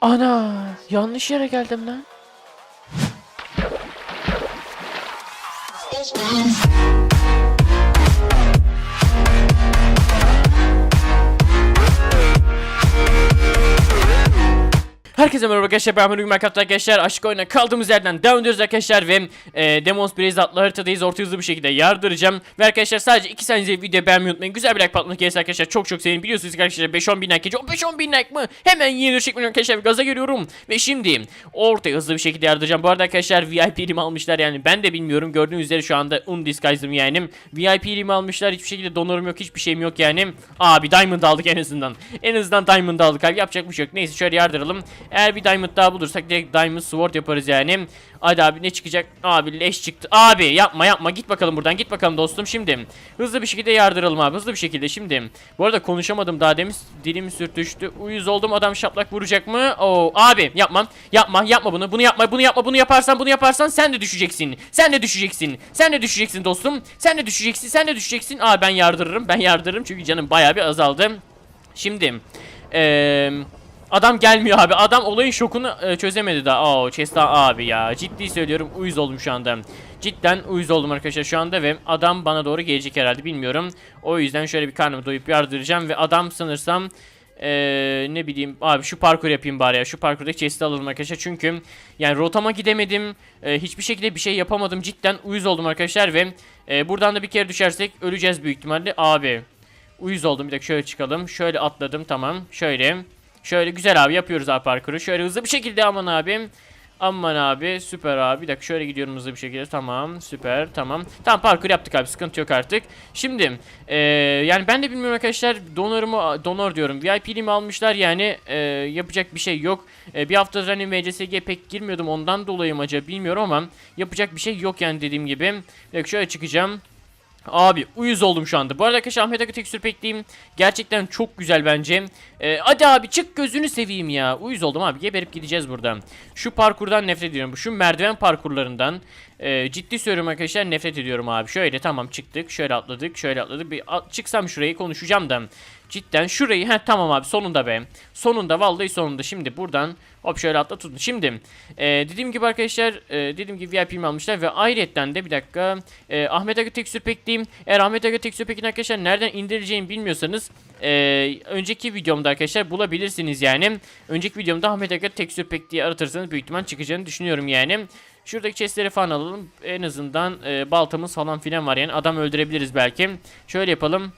Ana yanlış yere geldim lan. Herkese merhaba arkadaşlar ben Ömür Minecraft arkadaşlar. Aşık oyuna kaldığımız yerden devam ediyoruz arkadaşlar ve e, Demons Blaze adlı haritadayız. Orta hızlı bir şekilde yardıracağım ve arkadaşlar sadece 2 saniye video beğenmeyi unutmayın. Güzel bir like patlamak gelirse arkadaşlar çok çok sevinirim. Biliyorsunuz arkadaşlar 5-10 bin like geliyor. 5-10 bin like mı? Hemen yeni bir şekilde arkadaşlar gaza geliyorum. Ve şimdi orta hızlı bir şekilde yardıracağım bu arada arkadaşlar VIP ilim almışlar. Yani ben de bilmiyorum. Gördüğünüz üzere şu anda undisguised'ım yani. VIP ilim almışlar. Hiçbir şekilde donorum yok. Hiçbir şeyim yok yani. Abi diamond aldık en azından. En azından diamond aldık abi. Yapacak bir şey yok. Neyse şöyle yardıralım eğer bir diamond daha bulursak direkt diamond sword yaparız yani. Hadi abi ne çıkacak? Abi leş çıktı. Abi yapma yapma git bakalım buradan git bakalım dostum şimdi. Hızlı bir şekilde yardıralım abi hızlı bir şekilde şimdi. Bu arada konuşamadım daha demin dilim sürtüştü. Uyuz oldum adam şaplak vuracak mı? Oo abi yapma yapma yapma bunu bunu yapma bunu yapma bunu yaparsan bunu yaparsan sen de düşeceksin. Sen de düşeceksin. Sen de düşeceksin dostum. Sen de düşeceksin sen de düşeceksin. Aa ben yardırırım ben yardırırım çünkü canım bayağı bir azaldı. Şimdi eee Adam gelmiyor abi. Adam olayın şokunu e, çözemedi daha. Aa Chester abi ya. Ciddi söylüyorum uyuz oldum şu anda. Cidden uyuz oldum arkadaşlar şu anda ve adam bana doğru gelecek herhalde bilmiyorum. O yüzden şöyle bir karnımı doyup yardıracağım ve adam sanırsam ee, ne bileyim abi şu parkur yapayım bari ya şu parkurdaki chest'i alalım arkadaşlar çünkü yani rotama gidemedim Ee, hiçbir şekilde bir şey yapamadım cidden uyuz oldum arkadaşlar ve e, buradan da bir kere düşersek öleceğiz büyük ihtimalle abi uyuz oldum bir dakika şöyle çıkalım şöyle atladım tamam şöyle Şöyle güzel abi yapıyoruz abi parkuru. Şöyle hızlı bir şekilde aman abim. Aman abi süper abi. Bir dakika şöyle gidiyorum hızlı bir şekilde. Tamam süper tamam. Tamam parkur yaptık abi sıkıntı yok artık. Şimdi eee, yani ben de bilmiyorum arkadaşlar donorumu donor diyorum. VIP'liğimi almışlar yani eee, yapacak bir şey yok. Eee, bir haftadır hani MCSG pek girmiyordum ondan dolayı mı acaba bilmiyorum ama yapacak bir şey yok yani dediğim gibi. Bir dakika şöyle çıkacağım. Abi uyuz oldum şu anda. Bu arada arkadaşlar Ahmet Akı tekstür pekliyim. Gerçekten çok güzel bence. Ee, hadi abi çık gözünü seveyim ya. Uyuz oldum abi. Geberip gideceğiz buradan. Şu parkurdan nefret ediyorum. Şu merdiven parkurlarından e, ciddi söylüyorum arkadaşlar nefret ediyorum abi. Şöyle tamam çıktık. Şöyle atladık. Şöyle atladık. Bir a- çıksam şurayı konuşacağım da. Cidden şurayı he tamam abi sonunda be. Sonunda vallahi sonunda. Şimdi buradan hop şöyle atla tutun. Şimdi e, dediğim gibi arkadaşlar e, dediğim gibi VIP'mi almışlar ve ayrıyetten de bir dakika e, Ahmet Aga Tekstür Pack'teyim. Eğer Ahmet Aga Tekstür Pack'in arkadaşlar nereden indireceğimi bilmiyorsanız e, önceki videomda arkadaşlar bulabilirsiniz yani. Önceki videomda Ahmet Aga Tekstür Pack diye aratırsanız büyük ihtimal çıkacağını düşünüyorum yani. Şuradaki chestleri falan alalım. En azından e, baltamız falan filan var yani. Adam öldürebiliriz belki. Şöyle yapalım.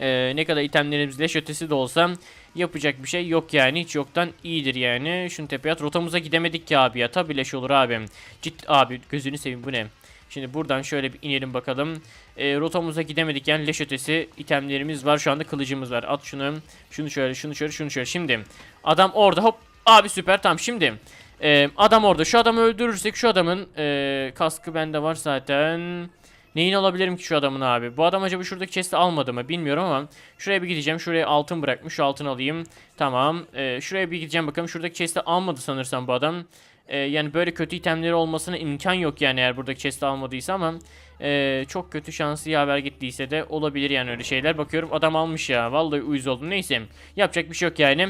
Ee, ne kadar itemlerimiz leş ötesi de olsa yapacak bir şey yok yani. Hiç yoktan iyidir yani. Şunu tepeye at. Rotamıza gidemedik ki abi ya. Tabi leş olur abi. Cid abi gözünü seveyim bu ne? Şimdi buradan şöyle bir inelim bakalım. Ee, rotamıza gidemedik yani leş ötesi itemlerimiz var. Şu anda kılıcımız var. At şunu. Şunu şöyle, şunu şöyle, şunu şöyle. Şimdi adam orada hop. Abi süper tamam şimdi. Ee, adam orada. Şu adamı öldürürsek şu adamın ee, kaskı bende var zaten. Neyini alabilirim ki şu adamın abi? Bu adam acaba şuradaki chest'i almadı mı bilmiyorum ama şuraya bir gideceğim. Şuraya altın bırakmış. Şu altını alayım. Tamam. Ee, şuraya bir gideceğim bakalım. Şuradaki chest'i almadı sanırsam bu adam. Ee, yani böyle kötü itemleri olmasına imkan yok yani eğer buradaki chest'i almadıysa ama ee, çok kötü şanslı haber gittiyse de olabilir yani öyle şeyler. Bakıyorum adam almış ya. Vallahi uyuz oldum. Neyse. Yapacak bir şey yok yani.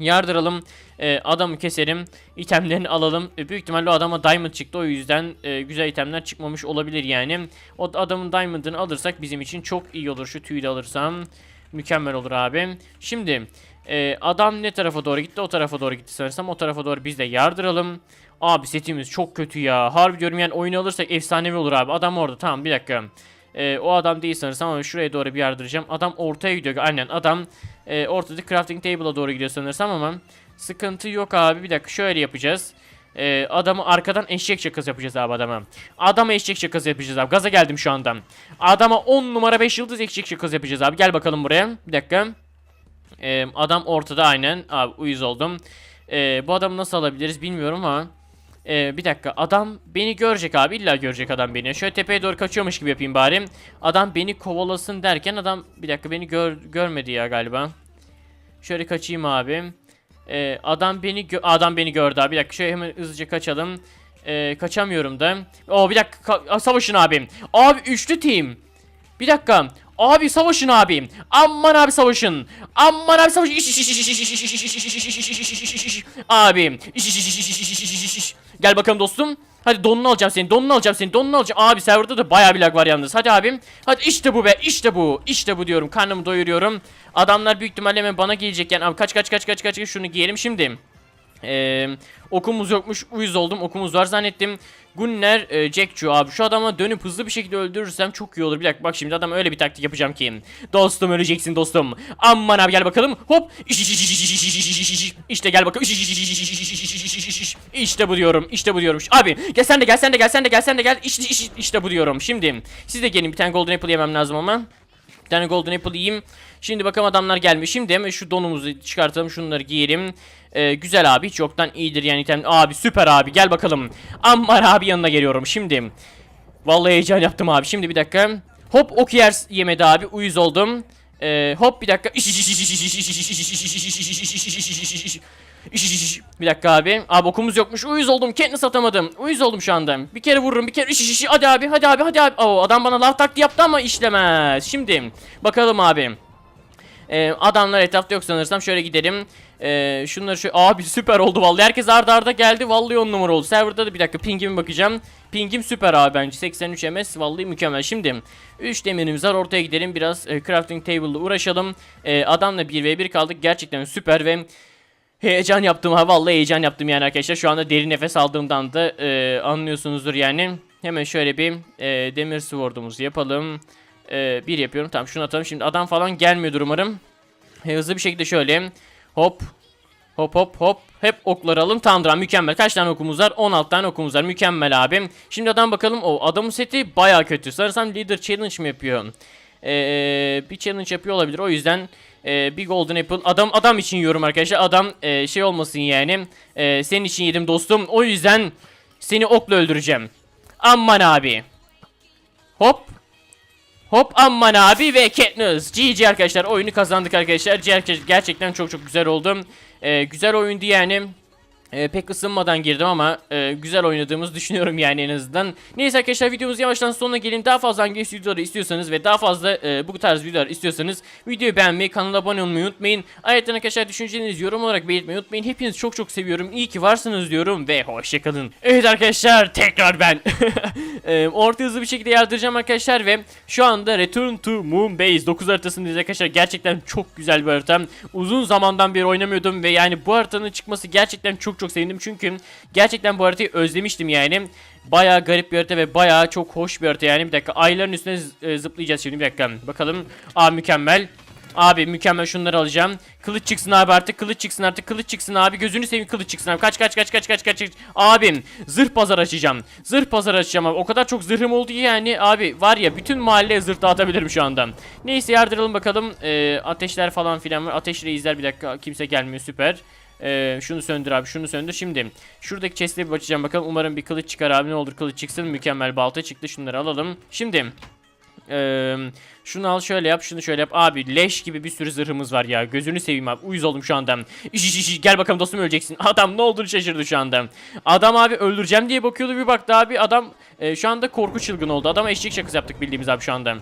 Yardıralım. e, adamı keselim. itemlerini alalım. E, büyük ihtimalle o adama diamond çıktı. O yüzden e, güzel itemler çıkmamış olabilir yani. O adamın diamond'ını alırsak bizim için çok iyi olur. Şu tüyü de alırsam mükemmel olur abi. Şimdi e, adam ne tarafa doğru gitti? O tarafa doğru gitti sanırsam. O tarafa doğru biz de yardıralım. Abi setimiz çok kötü ya. Harbi diyorum yani oyunu alırsak efsanevi olur abi. Adam orada. Tamam bir dakika. E, o adam değil sanırsam ama şuraya doğru bir yardıracağım. Adam ortaya gidiyor. Aynen adam e, ortada crafting table'a doğru gidiyor sanırsam ama sıkıntı yok abi. Bir dakika şöyle yapacağız. E, adamı arkadan eşek şakası yapacağız abi adama. Adama eşek şakası yapacağız abi. Gaza geldim şu anda. Adama 10 numara 5 yıldız eşek şakası yapacağız abi. Gel bakalım buraya. Bir dakika. E, adam ortada aynen. Abi uyuz oldum. E, bu adamı nasıl alabiliriz bilmiyorum ama. Ee, bir dakika adam beni görecek abi illa görecek adam beni. Şöyle tepeye doğru kaçıyormuş gibi yapayım bari. Adam beni kovalasın derken adam bir dakika beni gör, görmedi ya galiba. Şöyle kaçayım abi. Ee, adam beni adam beni gördü abi. Bir dakika şöyle hemen hızlıca kaçalım. Ee, kaçamıyorum da. Oo bir dakika ka- savaşın abim. Abi üçlü team. Bir dakika. Abi savaşın abi. Aman abi savaşın. Aman abi savaşın. Abi. Gel bakalım dostum. Hadi donunu alacağım seni. Donunu alacağım seni. Donunu alacağım. Abi serverda da bayağı bir lag var yalnız. Hadi abim. Hadi işte bu be. işte bu. İşte bu diyorum. Karnımı doyuruyorum. Adamlar büyük ihtimalle bana gelecek. Yani abi kaç kaç kaç kaç kaç. Şunu giyelim şimdi. Ee, okumuz yokmuş uyuz oldum okumuz var zannettim Gunner e, Jackju abi şu adama dönüp hızlı bir şekilde öldürürsem çok iyi olur bir dakika bak şimdi adam öyle bir taktik yapacağım ki Dostum öleceksin dostum Aman abi gel bakalım hop İşte gel bakalım İşte bu diyorum işte bu diyorum Abi gel sen de gel sen de gel sen de gel sen de gel İşte, işte, bu diyorum şimdi Siz de gelin bir tane golden apple yemem lazım ama bir tane golden apple yiyeyim. Şimdi bakalım adamlar gelmiş. Şimdi hemen şu donumuzu çıkartalım. Şunları giyelim. Ee, güzel abi. Hiç yoktan iyidir yani item. Abi süper abi. Gel bakalım. Ammar abi yanına geliyorum. Şimdi. Vallahi heyecan yaptım abi. Şimdi bir dakika. Hop ok yer yemedi abi. Uyuz oldum. Ee, hop bir dakika. Bir dakika abi. Abi okumuz yokmuş. Uyuz oldum. Kendini satamadım. Uyuz oldum şu anda. Bir kere vururum. Bir kere. Hadi abi. Hadi abi. Hadi abi. Oo, adam bana laf taktiği yaptı ama işlemez. Şimdi bakalım abi. Ee, adamlar etrafta yok sanırsam. Şöyle gidelim. Ee, şunları şu abi süper oldu vallahi. Herkes arda arda geldi. Vallahi on numara oldu. Serverda da bir dakika pingime bakacağım. Pingim süper abi bence. 83 ms vallahi mükemmel. Şimdi 3 demirimiz var. Ortaya gidelim. Biraz e, crafting table'da uğraşalım. E, adamla 1v1 kaldık. Gerçekten süper ve Heyecan yaptım ha vallahi heyecan yaptım yani arkadaşlar. Şu anda derin nefes aldığımdan da e, anlıyorsunuzdur yani. Hemen şöyle bir e, demir sword'umuzu yapalım. E, bir yapıyorum. Tamam şunu atalım. Şimdi adam falan gelmiyordur umarım. E, hızlı bir şekilde şöyle hop hop hop hop hep okları alın. Tamamdır mükemmel. Kaç tane okumuz var? 16 tane okumuz var. Mükemmel abim. Şimdi adam bakalım. O adamın seti baya kötü. Sanırsam leader challenge mi yapıyor? Ee, bir challenge yapıyor olabilir. O yüzden e, bir golden apple adam adam için yiyorum arkadaşlar. Adam e, şey olmasın yani. E, senin için yedim dostum. O yüzden seni okla öldüreceğim. Aman abi. Hop. Hop aman abi ve Katniss. GG arkadaşlar oyunu kazandık arkadaşlar. Ger- Gerçekten çok çok güzel oldu. E, güzel oyundu yani. E, pek ısınmadan girdim ama e, güzel oynadığımızı düşünüyorum yani en azından. Neyse arkadaşlar videomuz yavaştan sonuna gelin. Daha fazla hangi videoları istiyorsanız ve daha fazla e, bu tarz videolar istiyorsanız videoyu beğenmeyi, kanala abone olmayı unutmayın. Ayrıca arkadaşlar düşüncelerinizi yorum olarak belirtmeyi unutmayın. Hepinizi çok çok seviyorum. İyi ki varsınız diyorum ve hoşçakalın. Evet arkadaşlar tekrar ben. e, orta hızlı bir şekilde yardıracağım arkadaşlar ve şu anda Return to Moon Base 9 haritasındayız arkadaşlar. Gerçekten çok güzel bir harita. Uzun zamandan beri oynamıyordum ve yani bu haritanın çıkması gerçekten çok çok sevindim. Çünkü gerçekten bu haritayı özlemiştim yani. Bayağı garip bir harita ve bayağı çok hoş bir harita yani. Bir dakika ayların üstüne e, zıplayacağız şimdi bir dakika. Bakalım. Aa mükemmel. Abi mükemmel şunları alacağım. Kılıç çıksın abi artık kılıç çıksın artık kılıç çıksın abi gözünü seveyim kılıç çıksın abi. Kaç kaç kaç kaç kaç kaç. kaç. Abim zırh pazar açacağım. Zırh pazar açacağım abi. O kadar çok zırhım oldu yani abi var ya bütün mahalleye zırh dağıtabilirim şu anda. Neyse yardıralım bakalım. Ee, ateşler falan filan var. Ateş reisler bir dakika kimse gelmiyor süper. Ee, şunu söndür abi şunu söndür. Şimdi şuradaki chest'e bir bakacağım. Bakalım umarım bir kılıç çıkar abi. Ne olur kılıç çıksın. Mükemmel balta çıktı. Şunları alalım. Şimdi ee, şunu al şöyle yap şunu şöyle yap. Abi leş gibi bir sürü zırhımız var ya. Gözünü seveyim abi. Uyuz oldum şu anda. İş, iş, iş, gel bakalım dostum öleceksin. Adam ne olduğunu şaşırdı şu anda. Adam abi öldüreceğim diye bakıyordu. Bir baktı abi. Adam e, şu anda korku çılgın oldu. Adama eşek şakası yaptık bildiğimiz abi şu anda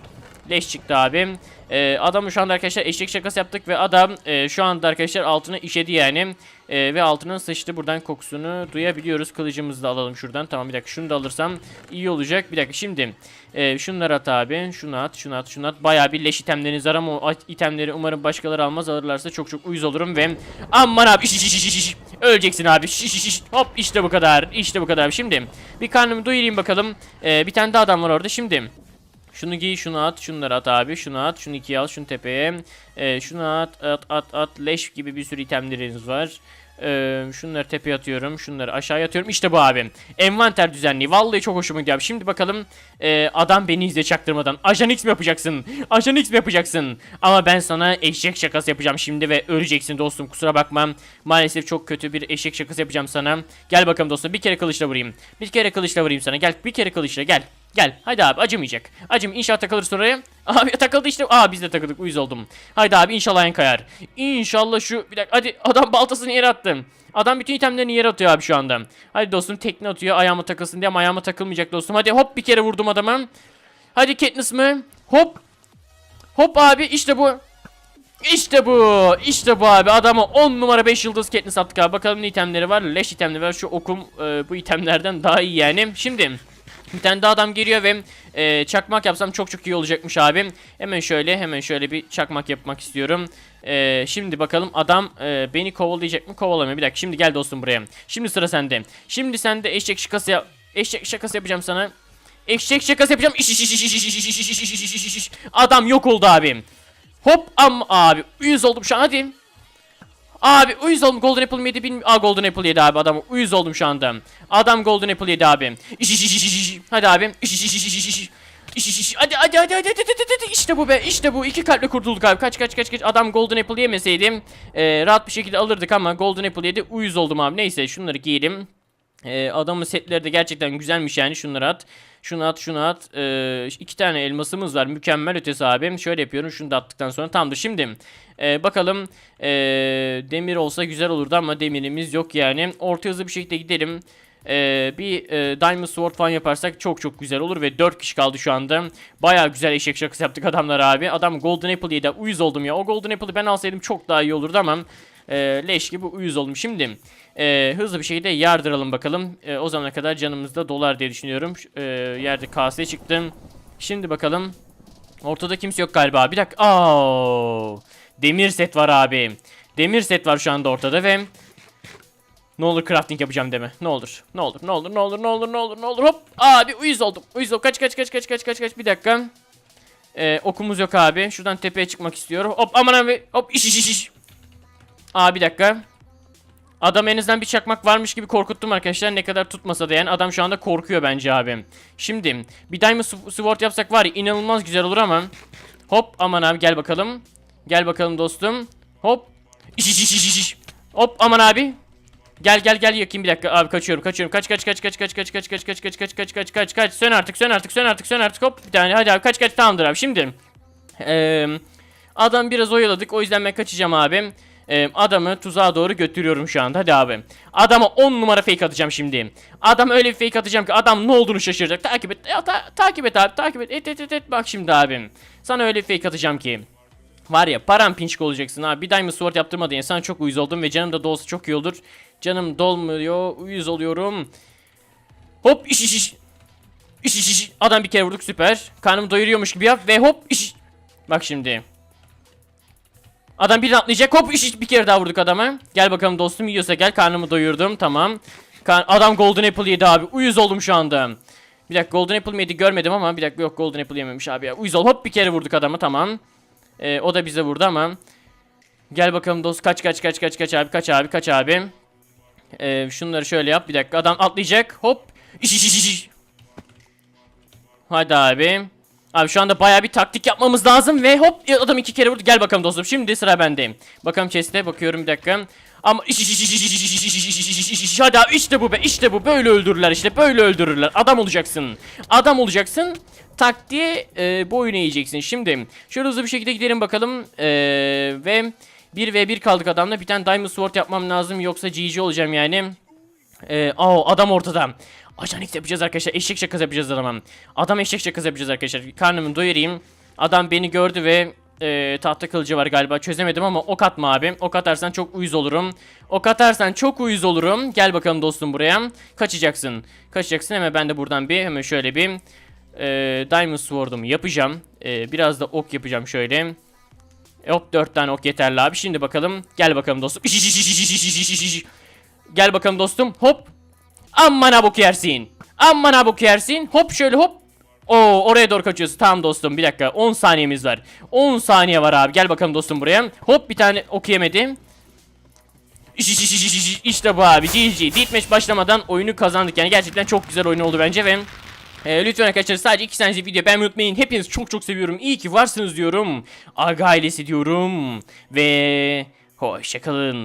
Leş çıktı abi. Ee, adamı şu anda arkadaşlar eşek şakası yaptık ve adam e, şu anda arkadaşlar altına işedi yani. E, ve altına sıçtı. Buradan kokusunu duyabiliyoruz. Kılıcımızı da alalım şuradan. Tamam bir dakika şunu da alırsam iyi olacak. Bir dakika şimdi e, şunları at abi. Şunu at, şunu at, şunu at. Bayağı bir leş itemleriniz var ama o itemleri umarım başkaları almaz. Alırlarsa çok çok uyuz olurum ve aman abi iş, iş, iş, iş, iş. öleceksin abi. Şiş, şiş, şiş. Hop işte bu kadar. İşte bu kadar. Şimdi bir karnımı doyurayım bakalım. E, bir tane daha adam var orada. Şimdi şunu giy, şunu at, şunları at abi, şunu at, şunu ikiye al, şunu tepeye. Ee, şunu at, at, at, at, leş gibi bir sürü itemleriniz var. Ee, şunları tepeye atıyorum, şunları aşağıya atıyorum. İşte bu abi. Envanter düzenli. Vallahi çok hoşuma gidiyor. Şimdi bakalım e, adam beni izle çaktırmadan. Ajan X mi yapacaksın? Ajan X mi yapacaksın? Ama ben sana eşek şakası yapacağım şimdi ve öleceksin dostum. Kusura bakma. Maalesef çok kötü bir eşek şakası yapacağım sana. Gel bakalım dostum. Bir kere kılıçla vurayım. Bir kere kılıçla vurayım sana. Gel bir kere kılıçla gel. Gel. Haydi abi acımayacak. Acım inşallah takılırsın oraya. Abi takıldı işte. Aa biz de takıldık. Uyuz oldum. Haydi abi inşallah en kayar. İnşallah şu bir dakika. Hadi adam baltasını yere attı. Adam bütün itemlerini yere atıyor abi şu anda. Hadi dostum tekne atıyor. Ayağıma takılsın diye ama ayağıma takılmayacak dostum. Hadi hop bir kere vurdum adama. Hadi Katniss mı? Hop. Hop abi işte bu. İşte bu. İşte bu abi. Adama 10 numara 5 yıldız Katniss attık abi. Bakalım ne itemleri var. Leş itemleri var. Şu okum e, bu itemlerden daha iyi yani. Şimdi bir tane daha adam geliyor ve e, çakmak yapsam çok çok iyi olacakmış abi. Hemen şöyle hemen şöyle bir çakmak yapmak istiyorum. E, şimdi bakalım adam e, beni kovalayacak mı? Kovalamıyor. Bir dakika şimdi gel dostum buraya. Şimdi sıra sende. Şimdi sende eşek şakası yap. Eşek şakası yapacağım sana. Eşek şakası yapacağım. İş, iş, iş, iş, iş, iş, iş, iş. Adam yok oldu abi. Hop am abi. Uyuz oldum şu an hadi. Abi uyuz oldum Golden Apple yedi bilmiyorum. Aa Golden Apple yedi abi adam uyuz oldum şu anda. Adam Golden Apple yedi abi. Hadi abi. Hadi hadi hadi hadi hadi hadi hadi. İşte bu be işte bu. iki kalple kurtulduk abi. Kaç kaç kaç kaç. Adam Golden Apple yemeseydim e, rahat bir şekilde alırdık ama Golden Apple yedi. Uyuz oldum abi. Neyse şunları giyelim. Ee, adamın setleri de gerçekten güzelmiş yani şunları at. Şunu at şunu at. Ee, iki tane elmasımız var mükemmel ötesi abi. Şöyle yapıyorum şunu da attıktan sonra tamamdır. Şimdi e, bakalım e, demir olsa güzel olurdu ama demirimiz yok yani. Orta hızlı bir şekilde gidelim. Ee, bir e, Diamond Sword falan yaparsak çok çok güzel olur ve 4 kişi kaldı şu anda. Baya güzel eşek şakası yaptık adamlar abi. Adam Golden Apple yedi uyuz oldum ya. O Golden Apple'ı ben alsaydım çok daha iyi olurdu ama e, leş gibi uyuz oldum. Şimdi e, hızlı bir şekilde yardıralım bakalım. E, o zamana kadar canımızda dolar diye düşünüyorum. E, yerde kase çıktım. Şimdi bakalım. Ortada kimse yok galiba. Bir dakika. Aa! Demir set var abi. Demir set var şu anda ortada ve ne olur crafting yapacağım deme. Ne olur. Ne olur. Ne olur. Ne olur. Ne olur. Ne olur. Ne olur. Hop. Abi uyuz oldum. Uyuz oldum. Kaç kaç kaç kaç kaç kaç kaç. Bir dakika. Ee, okumuz yok abi. Şuradan tepeye çıkmak istiyorum. Hop aman abi. Hop iş iş iş iş. Aa bir dakika. Adam en azından bir çakmak varmış gibi korkuttum arkadaşlar. Ne kadar tutmasa da yani adam şu anda korkuyor bence abi. Şimdi bir Diamond Sw- Sword yapsak var ya inanılmaz güzel olur ama. Hop aman abi gel bakalım. Gel bakalım dostum. Hop. Hop aman abi. Gel gel gel yakayım bir dakika abi kaçıyorum kaçıyorum kaç kaç kaç kaç kaç kaç kaç kaç kaç kaç kaç kaç kaç kaç kaç sön artık sön artık sön artık sön artık hop bir tane hadi abi kaç kaç tamamdır abi şimdi adam biraz oyaladık o yüzden ben kaçacağım abi Eee, adamı tuzağa doğru götürüyorum şu anda hadi abi adama 10 numara fake atacağım şimdi adam öyle bir fake atacağım ki adam ne olduğunu şaşıracak takip et ya, ta- takip et abi takip et et et et, et. bak şimdi abim sana öyle bir fake atacağım ki Var ya paramparçık olacaksın abi. Bir Diamond Sword yaptırmadın ya. Sana çok uyuz oldum ve canım da dolsa çok iyi olur. Canım dolmuyor. Uyuz oluyorum. Hop iş iş iş. İş iş iş. Adam bir kere vurduk süper. Karnımı doyuruyormuş gibi yap ve hop iş. Bak şimdi. Adam bir atlayacak. Hop iş. Bir kere daha vurduk adama. Gel bakalım dostum yiyorsa gel. Karnımı doyurdum. Tamam. Kar- Adam Golden Apple yedi abi. Uyuz oldum şu anda. Bir dakika Golden Apple mi yedi görmedim ama bir dakika yok Golden Apple yememiş abi ya. Uyuz ol. Hop bir kere vurduk adama tamam. Ee, o da bize vurdu ama. Gel bakalım dost kaç kaç kaç kaç kaç abi kaç abi kaç abi. Ee, şunları şöyle yap bir dakika adam atlayacak hop. İş iş iş iş. Hadi abi. Abi şu anda baya bir taktik yapmamız lazım ve hop adam iki kere vurdu. Gel bakalım dostum şimdi sıra bendeyim. Bakalım chest'e bakıyorum bir dakika. Ama hadi abi işte bu be işte bu böyle öldürürler işte böyle öldürürler. Adam olacaksın. Adam olacaksın. Taktiğe e, boyun eğeceksin. Şimdi şöyle hızlı bir şekilde gidelim bakalım. E, ve 1 ve 1 kaldık adamla. Bir tane Diamond Sword yapmam lazım yoksa GG olacağım yani. Ee, aa adam ortada. Ajan X yapacağız arkadaşlar. Eşek şakası yapacağız adama. Adam eşek şakası yapacağız arkadaşlar. Karnımı doyurayım. Adam beni gördü ve e, tahta kılıcı var galiba. Çözemedim ama ok atma abi. Ok atarsan çok uyuz olurum. Ok atarsan çok uyuz olurum. Gel bakalım dostum buraya. Kaçacaksın. Kaçacaksın hemen ben de buradan bir hemen şöyle bir e, Diamond Sword'umu yapacağım. E, biraz da ok yapacağım şöyle. E, Hop 4 tane ok yeterli abi. Şimdi bakalım. Gel bakalım dostum. Gel bakalım dostum. Hop. Aman abuk yersin. Aman abuk yersin. Hop şöyle hop. Oo oraya doğru kaçıyorsun. Tamam dostum bir dakika. 10 saniyemiz var. 10 saniye var abi. Gel bakalım dostum buraya. Hop bir tane ok. İşte bu abi GG Deathmatch başlamadan oyunu kazandık yani gerçekten çok güzel oyun oldu bence ve e, lütfen arkadaşlar sadece iki tanesi video beğenmeyi unutmayın hepinizi çok çok seviyorum iyi ki varsınız diyorum Aga ailesi diyorum ve hoşçakalın